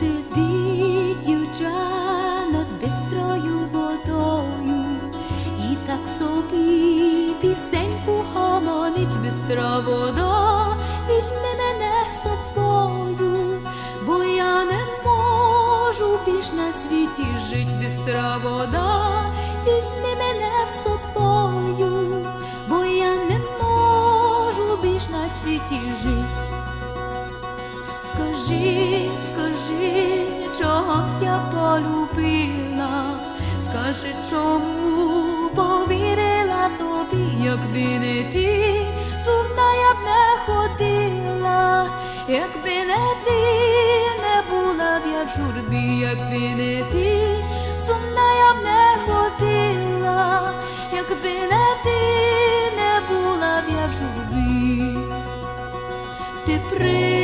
Сидить над бистрою водою, і так собі пісеньку гомонить бистра вода, візьми мене собою, бо я не можу більш на світі жить бистра вода, візьми мене собою, бо я не можу більш на світі жить. Скажи, скажи, чого б я полюбила, скажи, чому повірила тобі, якби не ти, сумна я б не ходила, якби не ти, не була б я в журбі, якби не ти, сумна я б не ходила, якби не ти, не була б я в журбі. ти при.